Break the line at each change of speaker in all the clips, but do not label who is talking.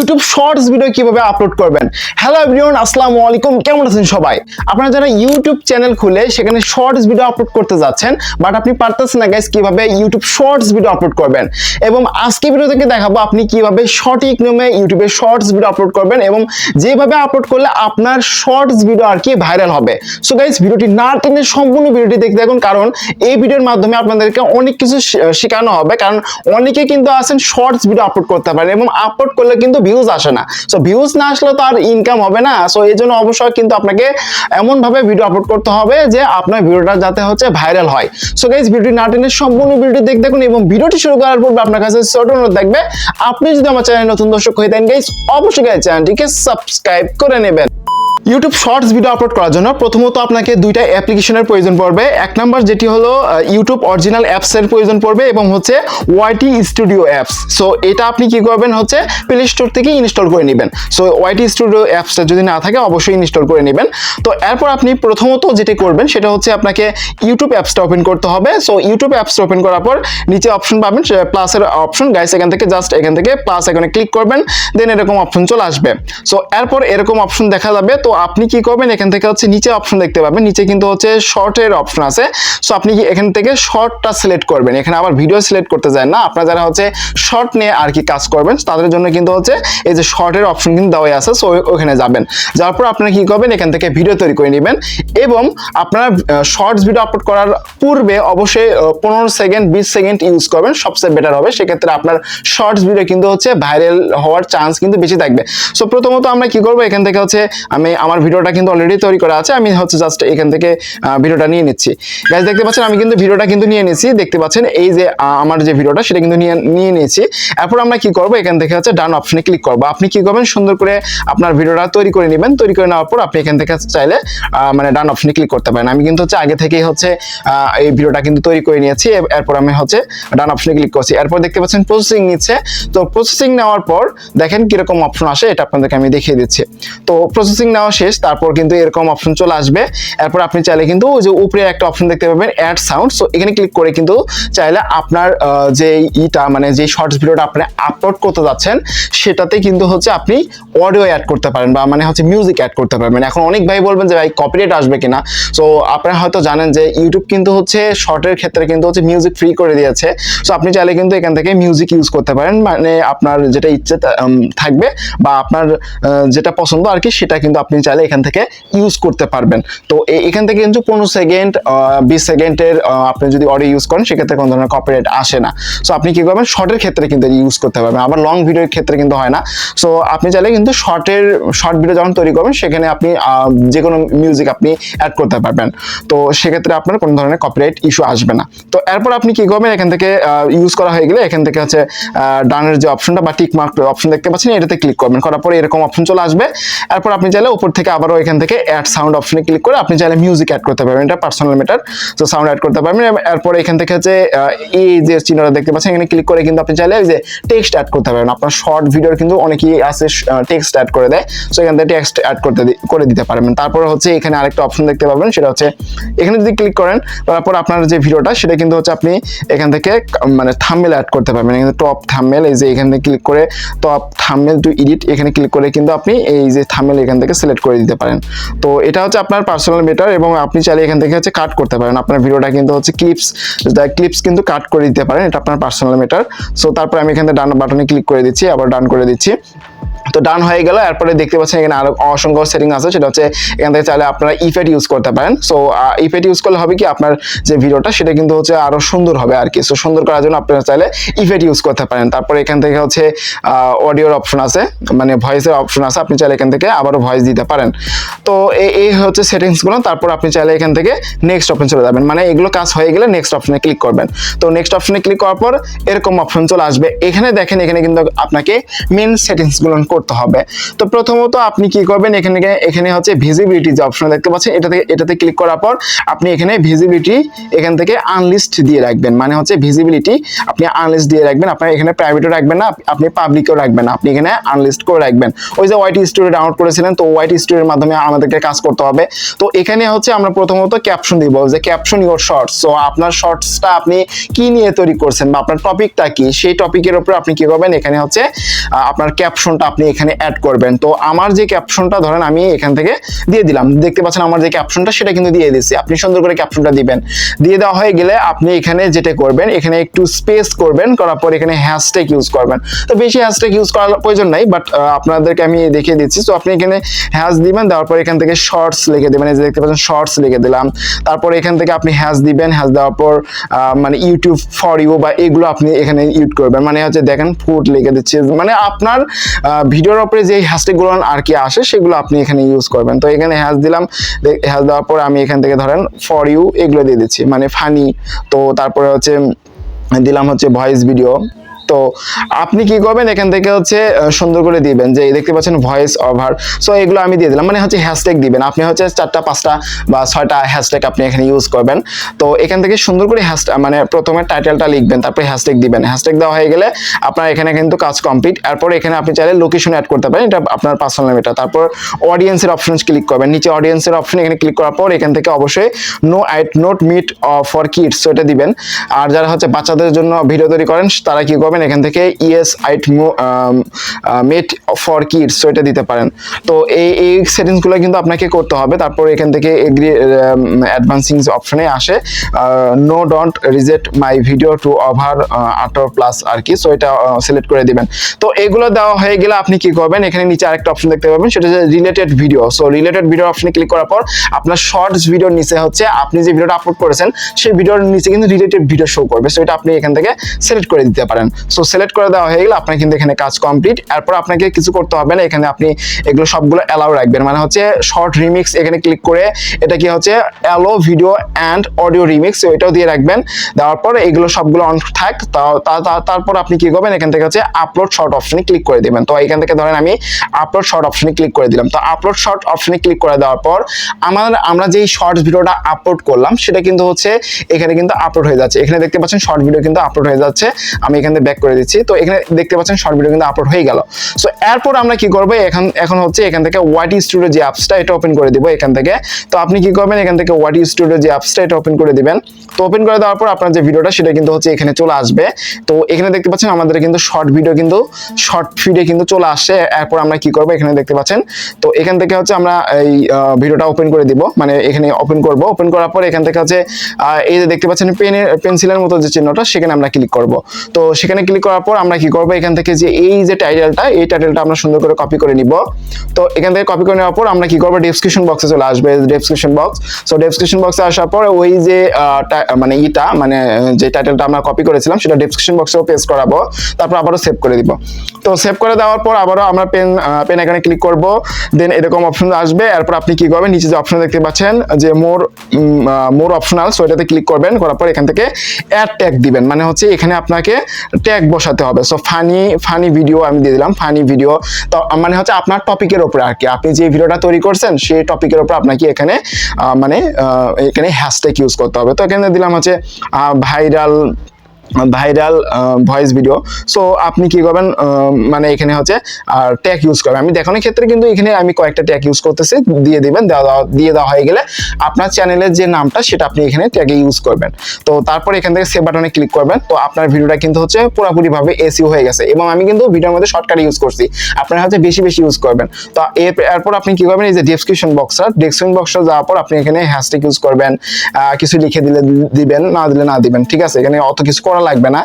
YouTube shorts video কীভাবে upload করবেন? Hello everyone আসসালামু আলাইকুম, কেমন আছেন সবাই? আপনারা যারা ইউটিউব চ্যানেল খুলে সেখানে শর্টস ভিডিও আপলোড করতে যাচ্ছেন বাট আপনি পারতেছেন না গাইস কীভাবে ইউটিউব শর্টস ভিডিও আপলোড করবেন। এবং আজকে ভিডিও থেকে দেখাবো আপনি কীভাবে সঠিক নিয়মে ইউটিউবে শর্টস ভিডিও আপলোড করবেন এবং যেভাবে আপলোড করলে আপনার শর্টস ভিডিও আর কি ভাইরাল হবে। সো গাইস ভিডিওটি না টেনে সম্পূর্ণ ভিডিওটি দেখতে থাকুন, কারণ এই ভিডিওর মাধ্যমে আপনাদেরকে অনেক কিছু শেখানো হবে, কারণ অনেকে কিন্তু আছেন শর্টস ভিডিও আপলোড করতে পারেন এবং আপলোড করলে কিন্তু ভিউজ আসে না। সো ভিউজ না আসলে তো আর ইনকাম হবে না। সো এই জন্য অবশ্যই কিন্তু আপনাকে এমন ভাবে ভিডিও আপলোড করতে হবে যে আপনার ভিডিওটা যাতে হচ্ছে ভাইরাল হয়। সো গাইজ ভিডিওটি না টেনে সম্পূর্ণ ভিডিও দেখতে দেখুন এবং ভিডিওটি শুরু করার পূর্বে আপনার কাছে ছোট অনুরোধ থাকবে, আপনি যদি আমার চ্যানেল নতুন দর্শক হয়ে থাকেন গাইজ অবশ্যই গাইজ চ্যানেলটিকে সাবস্ক্রাইব করে নেবেন। ইউটিউব শর্টস ভিডিও আপলোড করার জন্য প্রথমত আপনাকে দুইটা অ্যাপ্লিকেশনের প্রয়োজন পড়বে। এক নাম্বার যেটি হলো ইউটিউব অরিজিনাল অ্যাপসের প্রয়োজন পড়বে এবং হচ্ছে ওয়াইটি স্টুডিও অ্যাপস সো এটা আপনি কি করবেন হচ্ছে প্লে স্টোর থেকে ইনস্টল করে নেবেন। সো ওয়াইটি স্টুডিও অ্যাপসটা যদি না থাকে, অবশ্যই ইনস্টল করে নেবেন। তো, এরপর আপনি প্রথমত যেটি করবেন, সেটা হচ্ছে আপনাকে ইউটিউব অ্যাপসটা ওপেন করতে হবে। সো ইউটিউব অ্যাপসটা ওপেন করার পর নিচে অপশন পাবেন প্লাসের অপশন গাইস এখান থেকে জাস্ট এখান থেকে প্লাস এখানে ক্লিক করবেন দেন এরকম অপশন চলে আসবে। সো এরপর এরকম অপশন দেখা যাবে। তো আপনি কি করবেন? এখান থেকে হচ্ছে নিচে অপশন দেখতে পাবেন। নিচে কিন্তু হচ্ছে শর্টের অপশন আছে। সো আপনি কি এখান থেকে শর্টটা সিলেক্ট করবেন? এখানে আবার ভিডিও সিলেক্ট করতে যায় না। আপনারা যারা হচ্ছে শর্ট নিয়ে আর কি কাজ করবেন, তাদের জন্য কিন্তু হচ্ছে এই যে শর্টের অপশন কিন্তু দেওয়াই আছে। সো ওখানে যাবেন। যাওয়ার পর আপনারা কি করবেন? এখান থেকে ভিডিও তৈরি করে নেবেন। এবং আপনারা শর্টস ভিডিও আপলোড করার পূর্বে অবশ্যই পনেরো সেকেন্ড বিশ সেকেন্ড ইউজ করবেন। সবচেয়ে বেটার হবে। সেক্ষেত্রে আপনার শর্টস ভিডিও কিন্তু হচ্ছে ভাইরাল হওয়ার চান্স কিন্তু বেশি থাকবে। সো প্রথমত আমরা কি করব? এখান থেকে হচ্ছে আমি আমার ভিডিওটা কিন্তু অলরেডি তৈরি করা আছে। আমি হচ্ছে জাস্ট এখান থেকে ভিডিওটা নিয়ে নিচ্ছি। গাইজ দেখতে পাচ্ছেন, আমি কিন্তু ভিডিওটা কিন্তু নিয়ে নিয়েছি দেখতে পাচ্ছেন, এই যে আমার যে ভিডিওটা, সেটা কিন্তু নিয়ে নিয়ে নিয়েছি। এরপর আমরা কি করব? এখান থেকে হচ্ছে ডান অপশনে ক্লিক করব। আপনি কি করবেন? সুন্দর করে আপনার ভিডিওটা তৈরি করে নেবেন। তৈরি করে নেওয়ার পর আপনি এখান থেকে চাইলে মানে ডান অপশনে ক্লিক করতে পারেন। আমি কিন্তু হচ্ছে আগে থেকেই হচ্ছে এই ভিডিওটা কিন্তু তৈরি করে নিয়েছি। এরপর আমি হচ্ছে ডান অপশনে ক্লিক করছি। এরপর দেখতে পাচ্ছেন প্রসেসিং নিচ্ছে। তো প্রসেসিং নেওয়ার পর দেখেন কীরকম অপশন আসে, এটা আপনাদেরকে আমি দেখিয়ে দিচ্ছি। তো প্রসেসিং নেওয়া শেষ, তারপর কিন্তু এরকম অপশন চলে আসবে। এরপর আপনি চাইলে কিন্তু যে উপরে একটা অপশন দেখতে পাবেন অ্যাড সাউন্ড সো এখানে ক্লিক করে কিন্তু চাইলে আপনার যে ইটা মানে যে শর্টস ভিডিওটা আপনি আপলোড করতে যাচ্ছেন, সেটাতে কিন্তু হচ্ছে আপনি অডিও অ্যাড করতে পারেন বা মানে হচ্ছে মিউজিক অ্যাড করতে পারবেন এখন অনেক ভাই বলবেন যে, ভাই কপিরাইট আসবে কিনা? সো আপনারা হয়তো জানেন যে ইউটিউব কিন্তু হচ্ছে শর্টের ক্ষেত্রে কিন্তু হচ্ছে মিউজিক ফ্রি করে দিয়েছে। সো আপনি চাইলে কিন্তু এখান থেকে মিউজিক ইউজ করতে পারেন। মানে আপনার যেটা ইচ্ছে থাকবে বা আপনার যেটা পছন্দ আর কি, সেটা কিন্তু আপনি চাইলে এখান থেকে ইউজ করতে পারবেন। তো এখান থেকে কিন্তু পনেরো সেকেন্ড বিশ সেকেন্ডের আপনি যদি অডিও ইউজ করেন, সেক্ষেত্রে কোনো ধরনের কপিরাইট আসে না। সো আপনি কি করবেন? শর্টের ক্ষেত্রে কিন্তু ইউজ করতে পারবেন। আবার লং ভিডিওর ক্ষেত্রে কিন্তু হয় না। সো আপনি চাইলে কিন্তু শর্টের শর্ট ভিডিও যখন তৈরি করবেন, সেখানে আপনি যে কোনো মিউজিক আপনি অ্যাড করতে পারবেন। তো সেক্ষেত্রে আপনার কোনো ধরনের কপিরাইট ইস্যু আসবে না। তো এরপর আপনি কি করবেন? এখান থেকে ইউজ করা হয়ে গেলে এখান থেকে হচ্ছে ডানের যে অপশনটা বা টিক মার্ক অপশন দেখতে পাচ্ছেন, এটাতে ক্লিক করবেন। করার পরে এরকম অপশন চলে আসবে। এরপর আপনি চাইলে উপর থেকে আবারও এখান থেকে অ্যাড সাউন্ড অপশনে ক্লিক করে আপনি চাইলে মিউজিক অ্যাড করতে পারবেন। এটা পার্সোনাল ম্যাটার তো সাউন্ড অ্যাড করতে পারবেন। এরপরে এখান থেকে হচ্ছে এই যে চিহ্নটা দেখতে পাচ্ছেন, এখানে ক্লিক করে কিন্তু আপনি চাইলে যে টেক্সট অ্যাড করতে পারবেন। আপনার শর্ট ভিডিওর কিন্তু অনেকেই আছে টেক্সট অ্যাড করে দেয়। সো এখান থেকে টেক্সট অ্যাড করতে করে দিতে পারবেন। তারপরে হচ্ছে এখানে আরেকটা অপশন দেখতে পাবেন, সেটা হচ্ছে, এখানে যদি ক্লিক করেন, তারপর আপনার যে ভিডিওটা সেটা কিন্তু হচ্ছে আপনি এখান থেকে মানে থাম্বনেল অ্যাড করতে পারবেন। এখানে টপ থাম্বনেল এই যে এখানে ক্লিক করে টপ থাম্বনেল টু এডিট এখানে ক্লিক করে কিন্তু আপনি এই যে থাম্বনেল এখান থেকে সিলেক্ট করে দিতে পারেন। তো এটা হচ্ছে আপনার পার্সোনাল মেটার এবং আপনি চাইলে এখান থেকে হচ্ছে কাট করতে পারেন। আপনার ভিডিওটা কিন্তু হচ্ছে ক্লিপস ক্লিপস কিন্তু কাট করে দিতে পারেন। এটা আপনার পার্সোনাল মেটার সো তারপর আমি এখানে ডান বাটনে ক্লিক করে দিচ্ছি, আবার ডান করে দিচ্ছি। তো ডান হয়ে গেল। এরপরে দেখতে পাচ্ছেন এখানে আরও অসংখ্য সেটিং আছে। সেটা হচ্ছে এখান থেকে চাইলে আপনারা ইফেক্ট ইউজ করতে পারেন। সো ইফেক্ট ইউজ করলে হবে কি আপনার যে ভিডিওটা, সেটা কিন্তু হচ্ছে আরও সুন্দর হবে আর কি। সো সুন্দর করার জন্য আপনারা চাইলে ইফেক্ট ইউজ করতে পারেন। তারপরে এখান থেকে হচ্ছে অডিওর অপশন আছে। মানে ভয়েসের অপশন আছে। আপনি চাইলে এখান থেকে আবারও ভয়েস দিতে পারেন। তো এই- এই হচ্ছে সেটিংসগুলো তারপর আপনি চাইলে এখান থেকে নেক্সট অপশন চলে যাবেন। মানে এগুলো কাজ হয়ে গেলে নেক্সট অপশনে ক্লিক করবেন। তো নেক্সট অপশনে ক্লিক করার পর এরকম অপশন চলে আসবে। এখানে দেখেন, এখানে কিন্তু আপনাকে মেন সেটিংসগুলো করতে হবে। তো প্রথমত আপনি কি করবেন? এখানে এখানে হচ্ছে ভিজিবিলিটি যে অপশন দেখতে পাচ্ছেন, এটাতে এটাতে ক্লিক করার পর আপনি এখানে ভিজিবিলিটি এখান থেকে আনলিস্ট দিয়ে রাখবেন। মানে হচ্ছে ভিজিবিলিটি আপনি আনলিস্ট দিয়ে রাখবেন। আপনার এখানে প্রাইভেটও রাখবেন না আপনি পাবলিকও রাখবেন না। আপনি এখানে আনলিস্ট করে রাখবেন। ওই যে ওয়াইটি স্টোরি ডাউনলোড করেছিলেন, তো ওয়াইটি স্টোরির মাধ্যমে আমাদেরকে কাজ করতে হবে। তো এখানে হচ্ছে আমরা প্রথমত ক্যাপশন দিব, যে ক্যাপশন ইউর শর্টস সো আপনার শর্টসটা আপনি কি নিয়ে তৈরি করছেন বা আপনার টপিকটা কি? সেই টপিকের উপর আপনি কি করবেন? এখানে হচ্ছে আপনার ক্যাপশনটা আপনি এখানে অ্যাড করবেন। তো আমার যে ক্যাপশনটা ধরেন আমি এখান থেকে দিয়ে দিলাম। দেখতে পাচ্ছেন আমার যে ক্যাপশনটা সেটা কিন্তু দিয়ে দিচ্ছি আপনি সুন্দর করে ক্যাপশনটা দিবেন। দিয়ে দেওয়া হয়ে গেলে আপনি এখানে যেটা করবেন, এখানে একটু স্পেস করবেন, করার পর এখানে হ্যাশট্যাগ ইউজ করবেন। তো বেশি হ্যাশট্যাগ ইউজ করার প্রয়োজন নাই বাট আপনাদেরকে আমি দেখিয়ে দিচ্ছি। তো আপনি এখানে হ্যাশ দিবেন, দেওয়ার পর এখান থেকে শর্টস লিখে দেবেন। এই যে দেখতে পাচ্ছেন শর্টস লিখে দিলাম। তারপর এখান থেকে আপনি হ্যাশ দিবেন। হ্যাশ দেওয়ার পর মানে ইউটিউব ফর ইউ বা এগুলো আপনি এখানে ইউজ করবেন। মানে হচ্ছে দেখেন ফুড লিখে দিচ্ছি। মানে আপনার ভিডিওর ওপরে যে হ্যাশট্যাগুলো আর কি আসে, সেগুলো আপনি এখানে ইউজ করবেন। তো এখানে হ্যাশ দিলাম হ্যাশ দেওয়ার পর আমি এখান থেকে ধরেন ফর ইউ এগুলো দিয়ে দিচ্ছি। মানে ফানি তো তারপরে হচ্ছে, দিলাম হচ্ছে ভয়েস ভিডিও তো আপনি কি করবেন? এখান থেকে হচ্ছে সুন্দর করে দিবেন যে দেখতে পাচ্ছেন ভয়েস ওভার সো এগুলো আমি দিয়ে দিলাম। মানে হচ্ছে হ্যাশট্যাগ দিবেন। আপনি হচ্ছে চারটা, পাঁচটা বা ছয়টা হ্যাশট্যাগ আপনি এখানে ইউজ করবেন। তো এখান থেকে সুন্দর করে হ্যাশট্যাগ মানে প্রথমে টাইটেলটা লিখবেন, তারপরে হ্যাশট্যাগ দিবেন। হ্যাশট্যাগ দেওয়া হয়ে গেলে আপনার এখানে কিন্তু কাজ কমপ্লিট এরপর এখানে আপনি চাইলে লোকেশন অ্যাড করতে পারেন। এটা আপনার পার্সোনাল এটা। তারপর অডিয়েন্সের অপশন ক্লিক করবেন। নিচে অডিয়েন্সের অপশন এখানে ক্লিক করার পর এখান থেকে অবশ্যই no it not made for kids তো এটা দিবেন। আর যারা হচ্ছে বাচ্চাদের জন্য ভিডিও তৈরি করেন, তারা কি করবেন? এখান থেকে yes it made for kids তো এটা দিতে পারেন। তো এই এই সেটিংসগুলো কিন্তু আপনাকে করতে হবে। তারপর এখান থেকে এগ্রি অ্যাডভান্সিং অপশনে আসে no don't reject my video to over আঠারো প্লাস আর কি সো এটা সিলেক্ট করে দিবেন। তো এগুলো দেওয়া হয়ে গেলে আপনি কি করবেন? এখানে নিচে আরেকটা অপশন দেখতে পাবেন, সেটা হচ্ছে related video so related video অপশনে ক্লিক করার পর আপনার শর্টস ভিডিওর নিচে হচ্ছে, আপনি যে ভিডিওটা আপলোড করেছেন, সেই ভিডিওর নিচে কিন্তু রিলেটেড ভিডিও শো করবে। সো এটা আপনি এখান থেকে সিলেক্ট করে দিতে পারেন। সো সিলেক্ট করে দেওয়া হয়ে গেলে আপনার কিন্তু এখানে কাজ কমপ্লিট এরপর আপনাকে কিছু করতে হবে না, এখানে আপনি এগুলো সবগুলো অ্যালাউ রাখবেন। মানে হচ্ছে শর্ট রিমিক্স এখানে ক্লিক করে এটা কি হচ্ছে allow video and audio remix এটাও দিয়ে রাখবেন। দেওয়ার পর এগুলো সবগুলো অন থাক তারপর আপনি কি করবেন, এখান থেকে হচ্ছে আপলোড শর্ট অপশনে ক্লিক করে দিবেন। তো এখান থেকে ধরেন আমি আপলোড শর্ট অপশনে ক্লিক করে দিলাম। তো আপলোড শর্ট অপশনে ক্লিক করে দেওয়ার পর আমার আমরা যেই শর্টস ভিডিওটা আপলোড করলাম, সেটা কিন্তু হচ্ছে এখানে কিন্তু আপলোড হয়ে যাচ্ছে। এখানে দেখতে পাচ্ছেন শর্ট ভিডিও কিন্তু আপলোড হয়ে যাচ্ছে। আমি এখানে ব্যাক করে দিচ্ছি। তো এখানে দেখতে পাচ্ছেন শর্ট ভিডিও কিন্তু আপলোড হয়ে গেল। সো এরপর আমরা কি করব? এখন এখন হচ্ছে এখান থেকে ওয়াটি স্টুডিও যে অ্যাপসটা এটা ওপেন করে দিব এখান থেকে। তো আপনি কি করবেন? এখান থেকে ওয়াটি স্টুডিও যে অ্যাপসটা এটা ওপেন করে দিবেন। তো ওপেন করে দেওয়ার পর আপনার যে ভিডিওটা সেটা কিন্তু হচ্ছে এখানে চলে আসবে। তো এখানে দেখতে পাচ্ছেন আমাদের কিন্তু শর্ট ভিডিও কিন্তু শর্ট ফিডে কিন্তু চলে আসছে। এরপর আমরা কি করব? এখানে দেখতে পাচ্ছেন। তো এখান থেকে হচ্ছে আমরা এই ভিডিওটা ওপেন করে দিব। মানে এখানে ওপেন করব। ওপেন করার পর এখান থেকে হচ্ছে এই যে দেখতে পাচ্ছেন পেনের পেন্সিলের মতো যে চিহ্নটা, সেখানে আমরা ক্লিক করব। তো সেখানে ক্লিক করার পর আমরা কি করব? এখান থেকে যে এই যে টাইটেলটা এই টাইটেলটা আমরা সুন্দর করে কপি করে নিব। তো এখান থেকে কপি করে নেওয়ার পর আমরা কি করব? ডেসক্রিপশন বক্সে চলে আসবে ডেসক্রিপশন বক্স সো ডেসক্রিপশন বক্সে আসার পর ওই যে মানে ইটা মানে যে টাইটেলটা আমরা কপি করেছিলাম, সেটা ডেসক্রিপশন বক্সেও পেস্ট করাবো। তারপর আবারও সেভ করে দিব। তো সেভ করে দেওয়ার পর আবারও আমরা পেন পেন এখানে ক্লিক করব। দেন এরকম অপশন আসবে। এরপর আপনি কি করবেন? নিচে যে অপশন দেখতে পাচ্ছেন, যে মোর মোর অপশনাল সো এটাতে ক্লিক করবেন। করার পর এখান থেকে অ্যাড ট্যাগ দিবেন। মানে হচ্ছে এখানে আপনাকে ট্যাগ বসাতে হবে। সো ফানি ফানি ভিডিও আমি দিয়ে দিলাম ফানি ভিডিও তো মানে হচ্ছে আপনার টপিকের ওপরে আর কি। আপনি যে ভিডিওটা তৈরি করছেন, সেই টপিকের ওপরে আপনাকে এখানে মানে এখানে হ্যাশট্যাগ ইউজ করতে হবে। তো, এখানে দিলাম হচ্ছে viral viral voice video so আপনি কি করবেন মানে এখানে হচ্ছে, আর ট্যাগ ইউজ করবেন। আমি দেখানোর ক্ষেত্রে কিন্তু এখানে আমি কয়েকটা ট্যাগ ইউজ করতেছি, দিয়ে দিবেন, দেওয়া দিয়ে দেওয়া হয়ে গেলে আপনার চ্যানেলের যে নামটা, সেটা আপনি এখানে ট্যাগে ইউজ করবেন। তো, তারপর এখান থেকে সেভ বাটনে ক্লিক করবেন। তো, আপনার ভিডিওটা কিন্তু হচ্ছে পুরোপুরিভাবে এসিও হয়ে গেছে। এবং আমি কিন্তু ভিডিওর মধ্যে শর্টকাট ইউজ করছি। আপনারা হচ্ছে বেশি বেশি ইউজ করবেন। তো এরপর আপনি কি করবেন, এই যে ডেসক্রিপশন বক্সটা ডেসক্রিপশন বক্সটা যাওয়ার পর আপনি এখানে হ্যাশট্যাগ ইউজ করবেন। কিছু লিখে দিলে, দিবেন, না দিলে না দিবেন। ঠিক আছে? এখানে অত কিছু লাগবে না।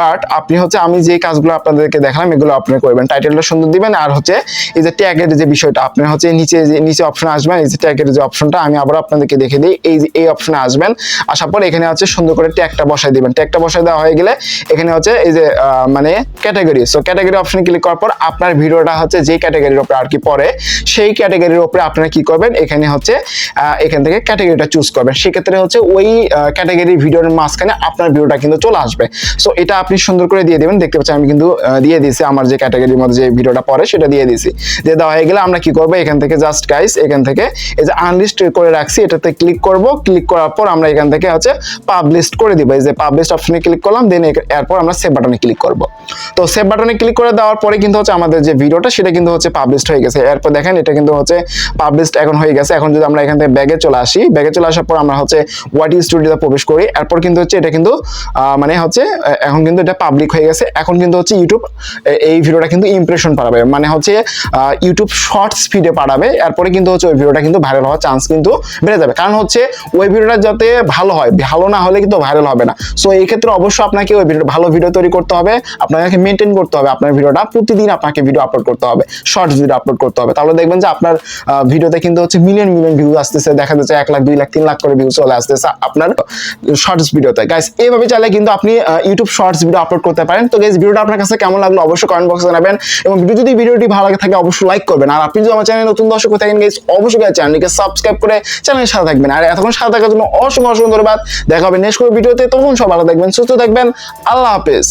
বাট আপনি হচ্ছে, আমি যে কাজগুলো আপনাদেরকে দেখালাম, এগুলো আপনি করবেন। টাইটেলটা সুন্দর দিবেন, আর হচ্ছে, এই যে ট্যাগের যে বিষয়টা, আপনি হচ্ছে নিচে যে, নিচে অপশন আসবেন, এই যে ট্যাগের যে অপশনটা আমি আবার আপনাদেরকে দেখে দিই, এই এই অপশনে আসবেন। আসার পর এখানে হচ্ছে সুন্দর করে ট্যাগটা বসাই দিবেন। ট্যাগটা বসাই দেওয়া হয়ে গেলে, এখানে হচ্ছে, এই যে মানে ক্যাটাগরি সো ক্যাটাগরি অপশনে ক্লিক করার পর আপনার ভিডিওটা হচ্ছে যে ক্যাটাগরির উপরে আর কি পড়ে, সেই ক্যাটাগরির উপরে আপনারা কি করবেন? এখানে হচ্ছে এখান থেকে ক্যাটাগরিটা চুজ করবেন। সেক্ষেত্রে হচ্ছে ওই ক্যাটাগরি ভিডিওর মাঝখানে আপনার ভিডিওটা কিন্তু চলে আসবে। সো এটা আপনি সুন্দর করে দিয়ে দেবেন। দেখতে পাচ্ছেন, আমি কিন্তু দিয়ে দিয়েছি। আমার যে ক্যাটাগরির মধ্যে যে ভিডিওটা পড়ে, সেটা দিয়ে দিয়েছি। দিয়ে দেওয়া হয়ে গেলে আমরা কি করব? এখান থেকে জাস্ট গাইস এখান থেকে এই যে আনলিস্ট করে রাখছি, এটাতে ক্লিক করব। ক্লিক করার পর আমরা এখান থেকে হচ্ছে পাবলিশ করে দিব। এই যে পাবলিশ অপশনে ক্লিক করলাম দেন এরপর আমরা সেভ বাটনে ক্লিক করব। তো সেভ বাটনে ক্লিক করে দেওয়ার পরে কিন্তু হচ্ছে আমাদের যে ভিডিওটা, সেটা কিন্তু হচ্ছে পাবলিশড হয়ে গেছে। এরপর দেখেন, এটা কিন্তু হচ্ছে পাবলিশড এখন হয়ে গেছে। এখন যদি আমরা এখান থেকে ব্যাগে চলে আসি ব্যাগে চলে আসার পর আমরা হচ্ছে ওয়াটি স্টুডিওতে প্রবেশ করি। এরপর কিন্তু হচ্ছে এটা কিন্তু মানে হচ্ছে এখন কিন্তু এটা পাবলিক হয়ে গেছে। এখন কিন্তু হচ্ছে ইউটিউব এই ভিডিওটা কিন্তু ইমপ্রেশন পাঠাবে মানে হচ্ছে ইউটিউব শর্টস ফিডে পাঠাবে এরপরে কিন্তু হচ্ছে ওই ভিডিওটা কিন্তু ভাইরাল হওয়ার চান্স কিন্তু বেড়ে যাবে। কারণ হচ্ছে, ওই ভিডিওটা যাতে ভালো হয়, ভালো না হলে কিন্তু ভাইরাল হবে না। সো এই ক্ষেত্রে অবশ্যই আপনাকে ওই ভিডিও ভালো ভিডিও তৈরি করতে হবে। আপনাকে মেনটেন করতে হবে। আপনার ভিডিওটা প্রতিদিন আপনাকে ভিডিও আপলোড করতে হবে। শর্টস ভিডিও আপলোড করতে হবে। তাহলে দেখবেন যে আপনার ভিডিওতে কিন্তু হচ্ছে মিলিয়ন মিলিয়ন ভিউ আসতেছে। দেখা যাচ্ছে এক লাখ, দুই লাখ, তিন লাখ করে ভিউ চলে আসতেছে আপনার শর্টস ভিডিওতে গাইস এইভাবে চাইলে কিন্তু আপনি ইউটিউব শর্টস ভিডিও আপলোড করতে পারেন। তো গাইস ভিডিওটা আপনার কাছে কেমন লাগল অবশ্যই কমেন্ট বক্সে জানাবেন। এবং ভিডিও, যদি ভিডিওটি ভালো লাগে থাকে, অবশ্যই লাইক করবেন। আর আপনি যদি আমার চ্যানেলে নতুন দর্শক থাকেন গাইস অবশ্যই চ্যানেলকে সাবস্ক্রাইব করে চ্যানেলের সাথে থাকবেন। আর এতক্ষণ সাথে থাকার জন্য অসংখ্য অসংখ্য ধন্যবাদ। দেখা হবে নেক্সট ভিডিওতে তখন সব ভালো থাকবেন, সুস্থ থাকবেন। আল্লাহ হাফেজ।